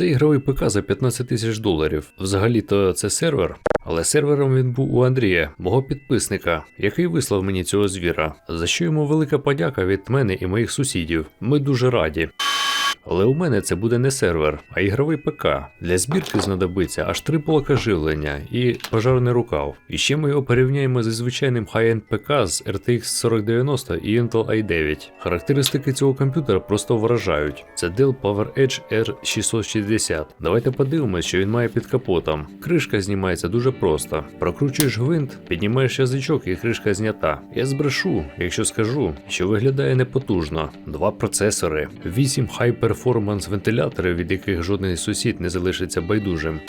Це ігровий ПК за 15 тисяч доларів. Взагалі-то це сервер. Але сервером він був у Андрія, мого підписника, який вислав мені цього звіра, за що йому велика подяка від мене і моїх сусідів. Ми дуже раді. Але у мене це буде не сервер, а ігровий ПК. Для збірки знадобиться аж три блока живлення і пожарний рукав. І ще ми його порівняємо зі звичайним high-end ПК з RTX 4090 і Intel i9. Характеристики цього комп'ютера просто вражають. Це Dell PowerEdge R660. Давайте подивимось, що він має під капотом. Кришка знімається дуже просто. Прокручуєш гвинт, піднімаєш язичок і кришка знята. Я збрешу, якщо скажу, що виглядає непотужно. Два процесори, 8 high-performance вентиляторів, від яких жодний сусід не залишиться байдужим.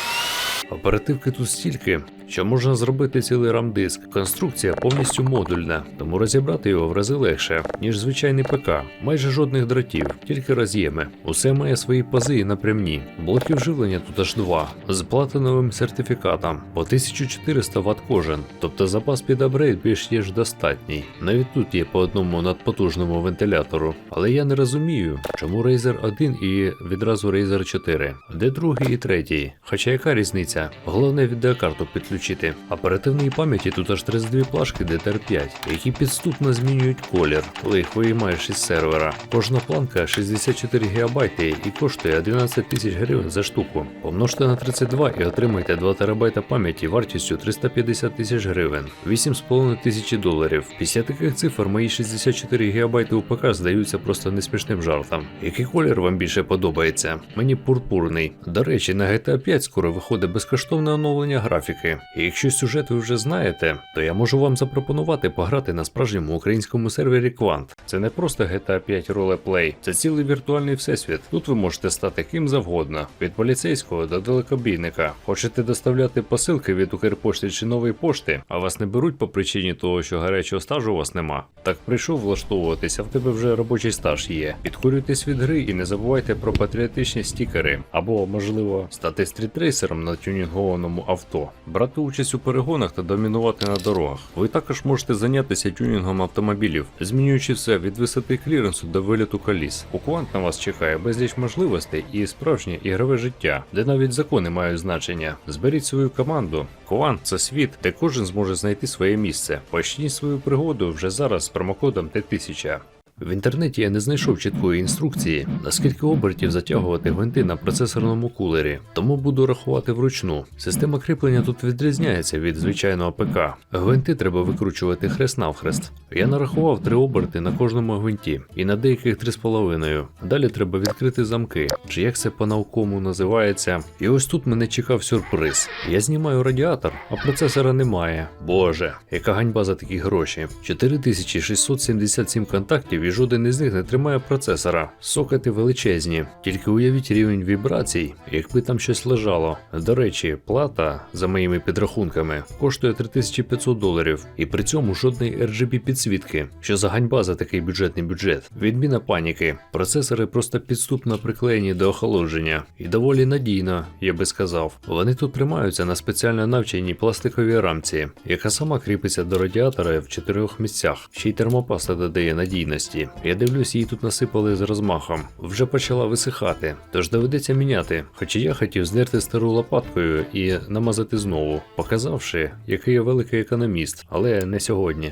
Оперативки тут стільки, що можна зробити цілий ram-диск. Конструкція повністю модульна, тому розібрати його в рази легше, ніж звичайний ПК. Майже жодних дротів, тільки роз'єми. Усе має свої пази і напрямні. Блоків живлення тут аж два з платиновим сертифікатом по 1400 Вт кожен, тобто запас під апгрейд більш ніж достатній. Навіть тут є по одному надпотужному вентилятору. Але я не розумію, чому Razer 1 і відразу Razer 4, де другий і третій. Хоча яка різниця? Головне відеокарту підключити. Оперативної пам'яті тут аж 32 плашки DDR5, які підступно змінюють колір, коли їх виймаєш із сервера. Кожна планка 64 ГБ і коштує 11 тисяч гривень за штуку. Помножте на 32 і отримайте 2 ТБ пам'яті вартістю 350 тисяч гривень, 8,5 тисячі доларів. Після таких цифр мої 64 ГБ ПК здаються просто несмішним жартом. Який колір вам більше подобається? Мені пурпурний. До речі, на GTA 5 скоро виходить безкоштовне оновлення графіки. Якщо сюжет ви вже знаєте, то я можу вам запропонувати пограти на справжньому українському сервері Quant. Це не просто GTA 5 ролеплей, це цілий віртуальний всесвіт. Тут ви можете стати ким завгодно, від поліцейського до далекобійника. Хочете доставляти посилки від Укрпошти чи нової пошти, а вас не беруть по причині того, що гарячого стажу у вас нема. Так прийшов влаштовуватися, в тебе вже робочий стаж є. Підкурюйтесь від гри і не забувайте про патріотичні стікери, або, можливо, стати стрітрейсером на тюнінгованому авто, брати участь у перегонах та домінувати на дорогах. Ви також можете зайнятися тюнінгом автомобілів, змінюючи все від висоти кліренсу до виліту коліс. У Квант на вас чекає безліч можливостей і справжнє ігрове життя, де навіть закони мають значення. Зберіть свою команду. Квант це світ, де кожен зможе знайти своє місце. Почніть свою пригоду вже зараз з промокодом Т1000. В інтернеті я не знайшов чіткої інструкції, наскільки обертів затягувати гвинти на процесорному кулері, тому буду рахувати вручну. Система кріплення тут відрізняється від звичайного ПК. Гвинти треба викручувати хрест навхрест. Я нарахував три оберти на кожному гвинті і на деяких три з половиною. Далі треба відкрити замки, чи як це по-наукому називається. І ось тут мене чекав сюрприз. Я знімаю радіатор, а процесора немає. Боже, яка ганьба за такі гроші. 4677 контактів жоден із них не тримає процесора. Сокети величезні. Тільки уявіть рівень вібрацій, якби там щось лежало. До речі, плата, за моїми підрахунками, коштує 3500 доларів, і при цьому жодної RGB підсвітки. Що за ганьба за такий бюджетний бюджет? Відміна паніки. Процесори просто підступно приклеєні до охолодження. І доволі надійно, я би сказав. Вони тут тримаються на спеціально навченій пластиковій рамці, яка сама кріпиться до радіатора в чотирьох місцях. Ще й термопаста додає надійності. Я дивлюсь, її тут насипали з розмахом. Вже почала висихати, тож доведеться міняти. Хоча я хотів здерти стару лопаткою і намазати знову, показавши, який я великий економіст, але не сьогодні.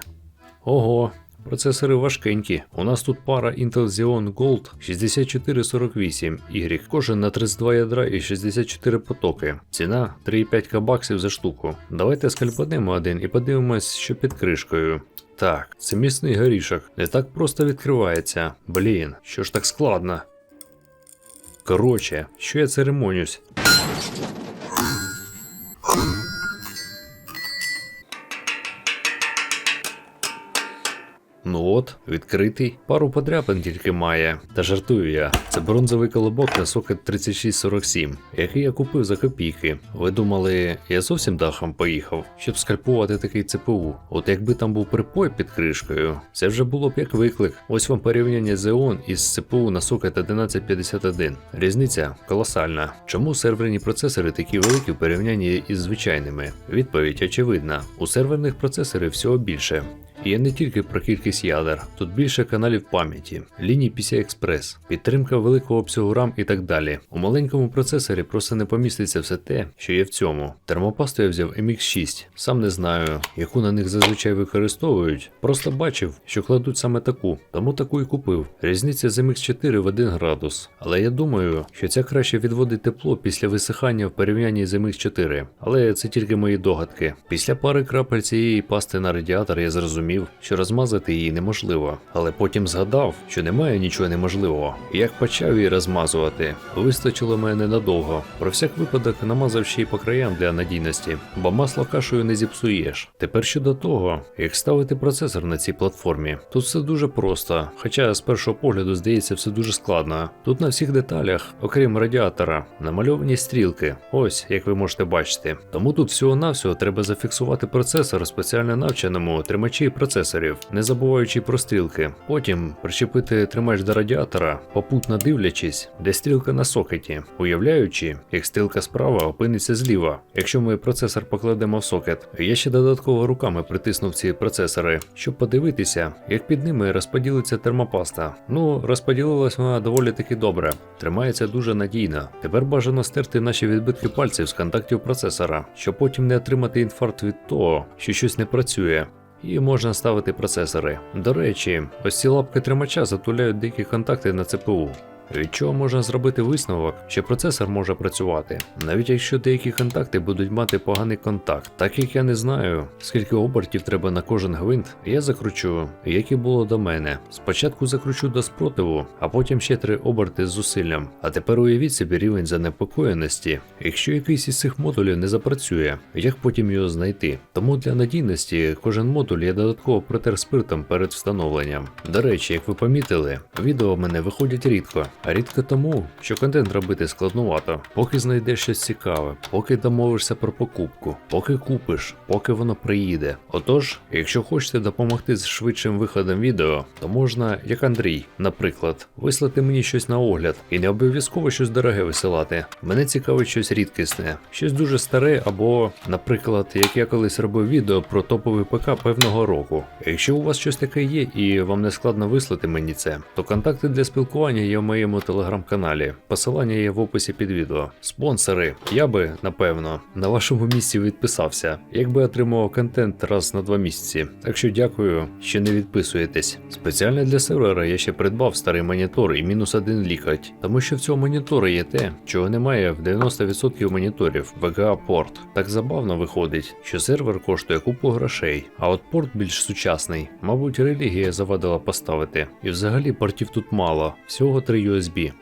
Ого, Процесори важкенькі. У нас тут пара Intel Xeon Gold 6448Y, кожен на 32 ядра і 64 потоки. Ціна 3,5 баксів за штуку. Давайте скальпанемо один і подивимось, що під кришкою. Так, це міцний горішок. Не так просто відкривається. Блін, що ж так складно. Коротше, що я церемонюсь? Ну от, відкритий. Пару подряпин тільки має. Та жартую я. Це бронзовий колобок на сокет 3647, який я купив за копійки. Ви думали, я зовсім дахом поїхав, щоб скальпувати такий ЦПУ. От якби там був припой під кришкою, це вже було б як виклик. Ось вам порівняння Xeon із ЦПУ на сокет 1151. Різниця колосальна. Чому серверні процесори такі великі в порівнянні із звичайними? Відповідь очевидна: у серверних процесорів всього більше. І я не тільки про кількість ядер, тут більше каналів пам'яті, ліній PCI-Express, підтримка великого обсягу RAM і так далі. У маленькому процесорі просто не поміститься все те, що є в цьому. Термопасту я взяв MX6, сам не знаю, яку на них зазвичай використовують. Просто бачив, що кладуть саме таку, тому таку і купив. Різниця з MX4 в 1 градус. Але я думаю, що ця краще відводить тепло після висихання в порівнянні з MX4. Але це тільки мої догадки. Після пари крапель цієї пасти на радіатор я зрозумів, що розмазати її неможливо. Але потім згадав, що немає нічого неможливого. Як почав її розмазувати, вистачило мене ненадовго. Про всяк випадок намазав ще й по краям для надійності, бо масло кашею не зіпсуєш. Тепер щодо того, як ставити процесор на цій платформі. Тут все дуже просто, хоча з першого погляду здається все дуже складно. Тут на всіх деталях, окрім радіатора, намальовані стрілки. Ось як ви можете бачити. Тому тут всього-навсього треба зафіксувати процесор спеціально навченому тримачі процесорів, не забуваючи про стрілки. Потім причепити тримач до радіатора, попутно дивлячись, де стрілка на сокеті, уявляючи, як стрілка справа опиниться зліва. Якщо ми процесор покладемо в сокет, я ще додатково руками притиснув ці процесори, щоб подивитися, як під ними розподілиться термопаста. Ну, розподілилась вона доволі таки добре, тримається дуже надійно. Тепер бажано стерти наші відбитки пальців з контактів процесора, щоб потім не отримати інфаркт від того, що щось не працює. І можна ставити процесори. До речі, ось ці лапки тримача затуляють деякі контакти на ЦПУ. Від чого можна зробити висновок, що процесор може працювати, навіть якщо деякі контакти будуть мати поганий контакт. Так як я не знаю, скільки обертів треба на кожен гвинт, я закручу, як і було до мене. Спочатку закручу до спротиву, а потім ще три оберти з зусиллям. А тепер уявіть собі рівень занепокоєності, якщо якийсь із цих модулів не запрацює, як потім його знайти. Тому для надійності кожен модуль я додатково протер спиртом перед встановленням. До речі, як ви помітили, відео в мене виходять рідко. А рідко тому, що контент робити складнувато, поки знайдеш щось цікаве, поки домовишся про покупку, поки купиш, поки воно приїде. Отож, якщо хочете допомогти з швидшим виходом відео, то можна, як Андрій, наприклад, вислати мені щось на огляд, і не обов'язково щось дороге висилати. Мене цікавить щось рідкісне, щось дуже старе, або, наприклад, як я колись робив відео про топовий ПК певного року. Якщо у вас щось таке є і вам не складно вислати мені це, то контакти для спілкування є в моєму телеграм-каналі. Посилання є в описі під відео. Спонсори, я би, напевно, на вашому місці відписався, якби отримував контент раз на два місяці. Так що дякую, що не відписуєтесь. Спеціально для сервера я ще придбав старий монітор і мінус один лікоть, тому що в цьому монітору є те, чого немає в 90% моніторів VGA порт. Так забавно виходить, що сервер коштує купу грошей, а от порт більш сучасний. Мабуть, релігія завадила поставити. І взагалі портів тут мало, всього 3 USB,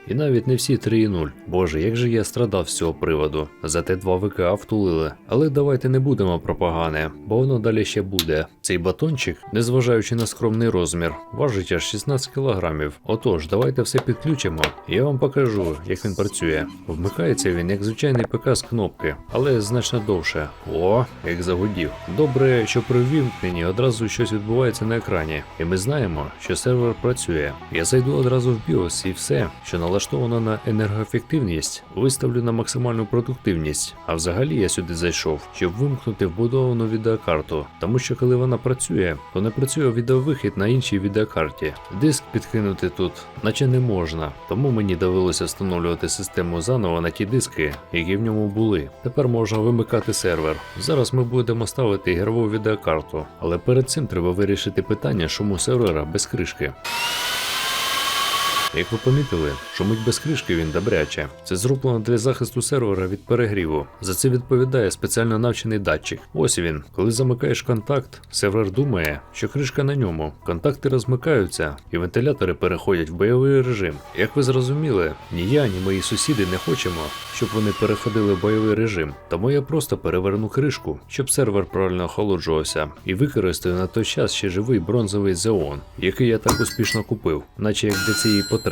і навіть не всі 3.0. Боже, як же я страдав з цього приводу. Зате два ВКА втулили. Але давайте не будемо про погане, бо воно далі ще буде. Цей батончик, незважаючи на скромний розмір, важить аж 16 кг. Отож, давайте все підключимо, я вам покажу, як він працює. Вмикається він як звичайний ПК з кнопки, але значно довше. О, як загудів. Добре, що при ввімкненні одразу щось відбувається на екрані, і ми знаємо, що сервер працює. Я зайду одразу в BIOS і все, що налаштовано на енергоефективність, виставлю на максимальну продуктивність. А взагалі я сюди зайшов, щоб вимкнути вбудовану відеокарту, тому що коли вона працює, то не працює відеовихід на іншій відеокарті. Диск підкинути тут, наче не можна, тому мені довелося встановлювати систему заново на ті диски, які в ньому були. Тепер можна вимикати сервер. Зараз ми будемо ставити ігрову відеокарту, але перед цим треба вирішити питання, чому сервера без кришки. Як ви помітили, шумить без кришки він добряче. Це зроблено для захисту сервера від перегріву. За це відповідає спеціально навчений датчик. Ось він. Коли замикаєш контакт, сервер думає, що кришка на ньому. Контакти розмикаються, і вентилятори переходять в бойовий режим. Як ви зрозуміли, ні я, ні мої сусіди не хочемо, щоб вони переходили в бойовий режим. Тому я просто переверну кришку, щоб сервер правильно охолоджувався, і використаю на той час ще живий бронзовий Xeon, який я так успішно купив, наче як для цієї потреби.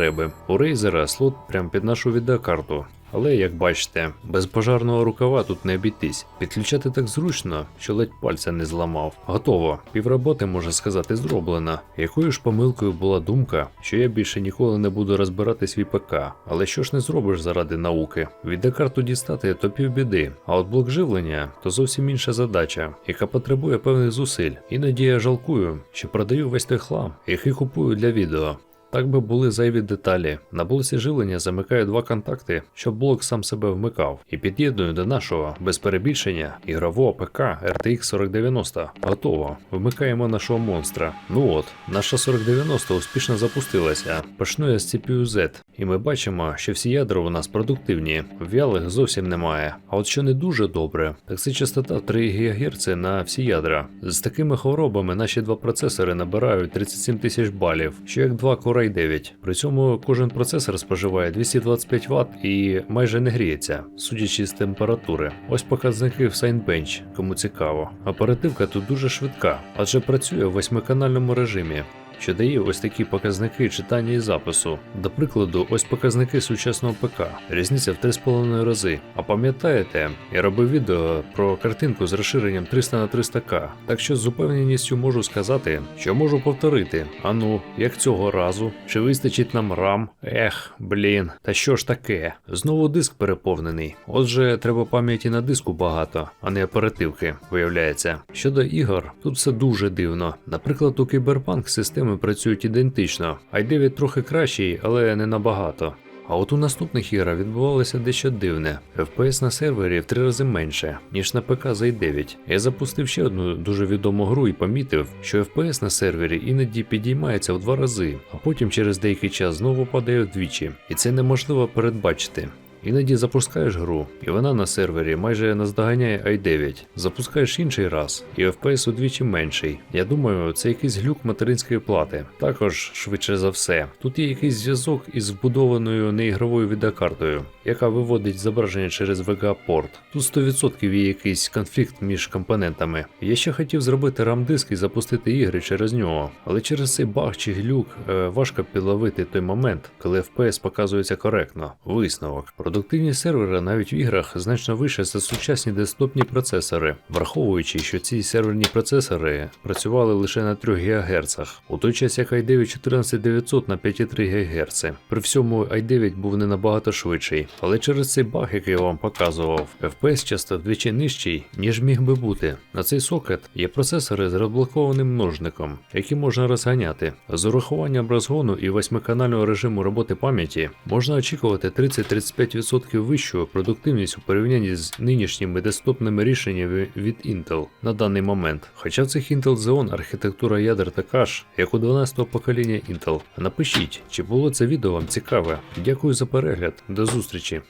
У Razer слот прямо під нашу відеокарту. але як бачите, без пожарного рукава тут не обійтись. Підключати так зручно, що ледь пальця не зламав. Готово. Півроботи, можна сказати, зроблено. Якою ж помилкою була думка, що я більше ніколи не буду розбирати свій ПК. Але що ж не зробиш заради науки? Відеокарту дістати то півбіди, а от блок живлення то зовсім інша задача, яка потребує певних зусиль. Іноді я жалкую, що продаю весь той хлам, який купую для відео. Так би були зайві деталі. На блоці живлення замикаю два контакти, щоб блок сам себе вмикав, і під'єдную до нашого, без перебільшення, ігрового ПК RTX 4090. Готово. Вмикаємо нашого монстра. Ну от, наша 4090 успішно запустилася. Почну я з CPU Z, і ми бачимо, що всі ядра у нас продуктивні, в'ялих зовсім немає. А от що не дуже добре, так це частота 3 ГГц на всі ядра. З такими хворобами наші два процесори набирають 37 тисяч балів, що як два Core i9. При цьому кожен процесор споживає 225 Вт і майже не гріється, судячи з температури. Ось показники в Signbench, кому цікаво. Оперативка тут дуже швидка, адже працює в восьмиканальному режимі що дає ось такі показники читання і запису. До прикладу, ось показники сучасного ПК, різниця в 3,5 рази. А пам'ятаєте, я робив відео про картинку з розширенням 300 на 300К, так що з упевненістю можу сказати, що можу повторити. А ну, як цього разу, чи вистачить нам рам? Ех, блін, та що ж таке? Знову диск переповнений. Отже, треба пам'яті на диску багато, а не оперативки, виявляється. Щодо ігор, тут все дуже дивно. Наприклад, у Cyberpunk системи працюють ідентично, i9 трохи кращий, але не набагато. А от у наступних іграх відбувалося дещо дивне. FPS на сервері в три рази менше, ніж на ПК за i9. Я запустив ще одну дуже відому гру і помітив, що FPS на сервері іноді підіймається в два рази, а потім через деякий час знову падає вдвічі. І це неможливо передбачити. Іноді запускаєш гру, і вона на сервері майже наздоганяє i9. Запускаєш інший раз, і FPS удвічі менший. Я думаю, це якийсь глюк материнської плати. Також, швидше за все, тут є якийсь зв'язок із вбудованою неігровою відеокартою, яка виводить зображення через VGA-порт. Тут 100% є якийсь конфлікт між компонентами. Я ще хотів зробити RAM-диск і запустити ігри через нього, але через цей баг чи глюк е, важко підловити той момент, коли FPS показується коректно. Висновок. Продуктивність сервера навіть в іграх значно вища за сучасні десктопні процесори, враховуючи, що ці серверні процесори працювали лише на 3 ГГц, у той час як i9 14900 на 5,3 ГГц. При всьому i9 був не набагато швидший, але через цей баг, який я вам показував, FPS часто вдвічі нижчий, ніж міг би бути. На цей сокет є процесори з розблокованим множником, які можна розганяти. З урахуванням розгону і восьмиканального режиму роботи пам'яті можна очікувати 30-35% вищу продуктивність у порівнянні з нинішніми десктопними рішеннями від Intel на даний момент. Хоча в цих Intel Xeon архітектура ядер така ж, як у 12-го покоління Intel. Напишіть, чи було це відео вам цікаве. Дякую за перегляд, до зустрічі.